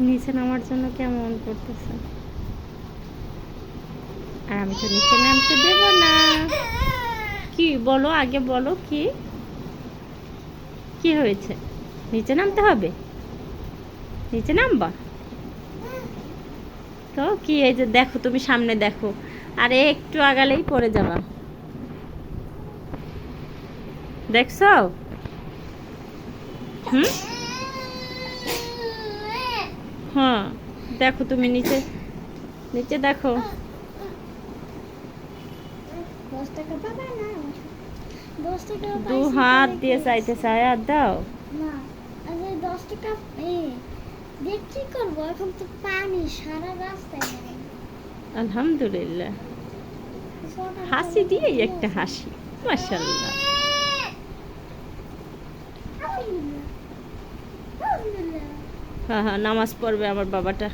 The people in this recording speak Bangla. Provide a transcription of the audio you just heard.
নিচে নামার জন্য কেমন করতেছে? আর আমি তো নিচে নামতে দেব না। কি বলো, আগে বলো কি? কি হয়েছে? নিচে নামতে হবে? নিচে নামবা? তো কি, এই যে দেখো, তুমি সামনে দেখো। আর, একটু আগালেই পড়ে যাবা। দেখছ? হুম? হ্যাঁ দেখো তুমি নিচে নিচে দেখো। দু হাত দিয়ে চাইতে চাই আর দাও। দশ টাকা করব? এখন তো পানি সারা রাস্তায়। আলহামদুলিল্লাহ। হাসি দিয়ে একটা হাসি মাশাল্লাহ। হ্যাঁ হ্যাঁ নামাজ পড়বে আমার বাবাটা।